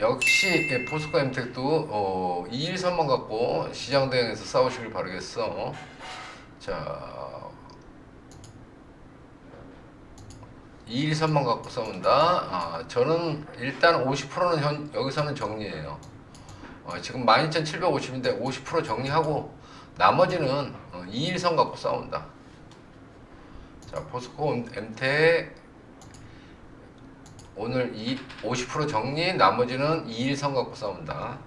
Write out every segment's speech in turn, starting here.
역시 예, 포스코 엠텍도 어, 2일선만 갖고 시장 대응에서 싸우시길 바라겠어. 자, 2일선만 갖고 싸운다. 아, 저는 일단 50%는 현, 여기서는 정리해요. 어, 지금 12,750인데 50% 정리하고 나머지는 어, 2일선 갖고 싸운다. 자, 포스코 엠텍 오늘 이50% 정리, 나머지는 2일선 갖고 싸운다.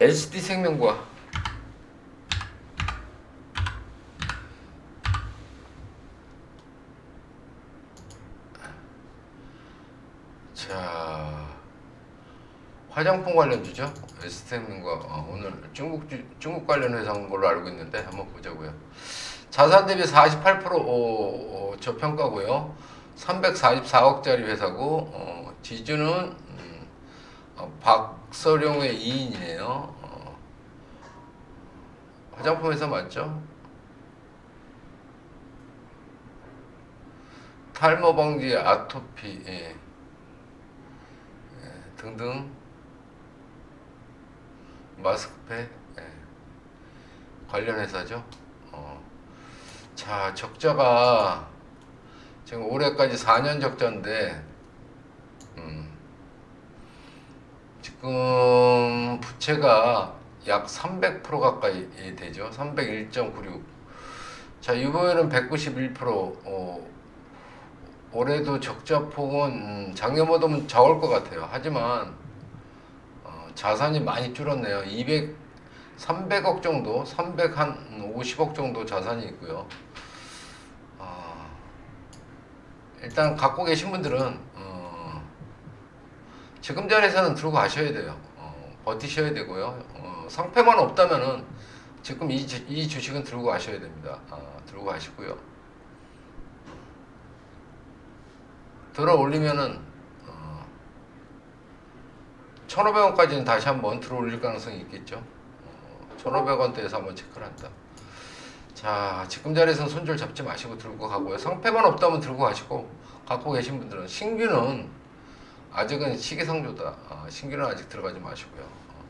SD 생명과 자 화장품 관련주죠. SD 생명과 어, 오늘 중국 주, 중국 관련 회사인 걸로 알고 있는데 한번 보자고요. 자산 대비 48% 어, 어, 저평가고요. 344억짜리 회사고 어, 지주는 음, 어, 박서룡의 2인이네요. 어, 화장품 회사 맞죠? 탈모 방지 아토피 예. 예, 등등 마스크팩 예. 관련 회사죠. 어. 자, 적자가 지금 올해까지 4년 적자인데, 음, 지금 부채가 약 300% 가까이 되죠. 301.96. 자, 이번에는 191%. 어, 올해도 적자폭은 음, 작년보다는 적을 것 같아요. 하지만 어, 자산이 많이 줄었네요. 200 300억 정도, 300한 50억 정도 자산이 있고요. 어, 일단 갖고 계신 분들은 어, 지금 자리에서는 들고 가셔야 돼요. 어, 버티셔야 되고요. 어, 상패만 없다면은 지금 이, 주- 이 주식은 들고 가셔야 됩니다. 어, 들고 가시고요. 들어 올리면은 어, 1,500원까지는 다시 한번 들어 올릴 가능성이 있겠죠. 1,500원대에서 한번 체크를 한다. 자, 지금 자리에서는 손절 잡지 마시고 들고 가고요. 상패만 없다면 들고 가시고 갖고 계신 분들은 신규는 아직은 시기상조다. 아, 신규는 아직 들어가지 마시고요. 어.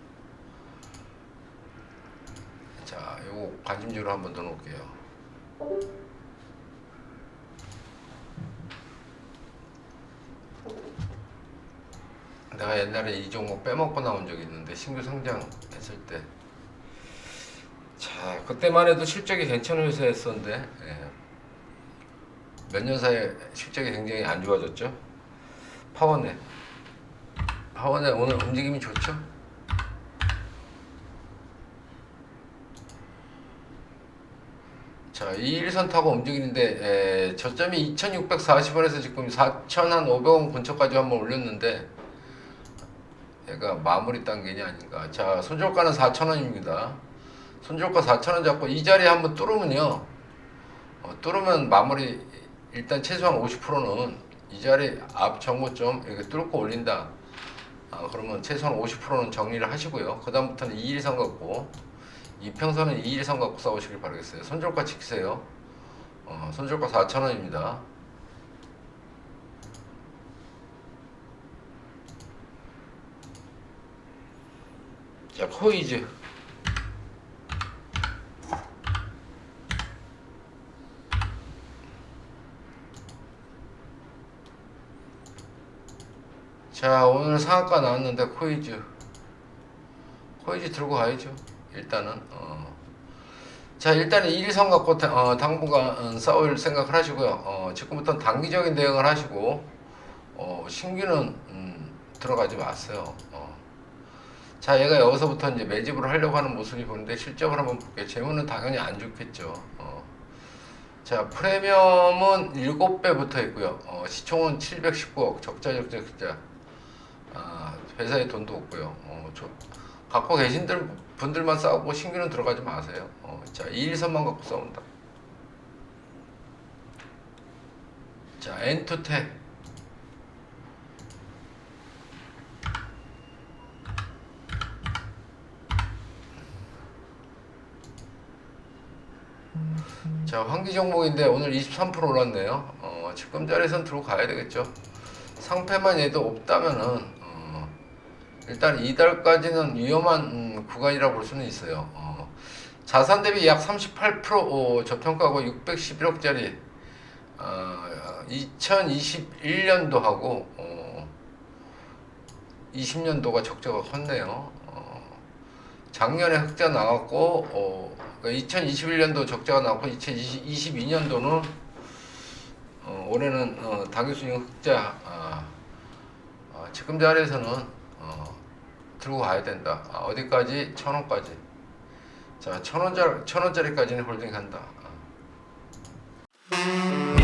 자, 요거 관심주로 한번 더 놓을게요. 내가 옛날에 이 종목 빼먹고 나온 적이 있는데 신규 상장 했을 때 자, 그때만 해도 실적이 괜찮은 회사였었는데 예. 몇년 사이에 실적이 굉장히 안 좋아졌죠. 파워넷. 파워넷 오늘 움직임이 좋죠. 자, 2일선 타고 움직이는데 에, 저점이 2,640원에서 지금 4,500원 근처까지 한번 올렸는데 얘가 마무리 단계냐 아닌가. 자, 손절가는 4,000원입니다. 손절가 4,000원 잡고 이 자리에 한번 뚫으면요. 어, 뚫으면 마무리 일단 최소한 50%는 이 자리 앞 정고점 이렇게 뚫고 올린다. 아, 그러면 최소한 50%는 정리를 하시고요. 그 다음부터는 2일선 갖고 이평선은 2일선 갖고 싸우시길 바라겠어요. 손절가 지키세요. 어, 손절가 4,000원입니다. 자, 코이즈. 자, 오늘 상한가 나왔는데 코이즈. 코이즈 들고 가야죠. 일단은 어. 자, 일단은 1선 갖고 다- 어, 당분간 싸울 생각을 하시고요. 어, 지금부터는 단기적인 대응을 하시고 어, 신규는 음, 들어가지 마세요. 어. 자, 얘가 여기서부터 이제 매집을 하려고 하는 모습이 보는데 실적을 한번 볼게요. 재무는 당연히 안 좋겠죠. 어. 자, 프리미엄은 7배 붙어 있고요. 어, 시총은 719억, 적자, 적자, 적자. 아, 회사에 돈도 없고요. 어, 저, 갖고 계신 들, 분들만 싸우고 신규는 들어가지 마세요. 어, 자, 2일선만 갖고 싸운다. 자, 엔투텍. 자, 환기 종목인데 오늘 23% 올랐네요. 어, 지금 자리에선 들고 가야 되겠죠. 상패만 얘도 없다면은 어, 일단 이달까지는 위험한 음, 구간이라고 볼 수는 있어요. 어, 자산 대비 약 38% 어, 저평가고 611억짜리 어, 2021년도 하고 어, 20년도가 적자가 컸네요. 어, 작년에 흑자 나왔고 어, 2021년도 적자가 나왔고 2022년도는 어, 올해는 어, 당기순이익 흑자 아, 아, 지금 자리에서는 어, 들고 가야 된다. 아, 어디까지? 천 원까지. 자, 천 원짜리 천 원짜리까지는 홀딩한다. 아.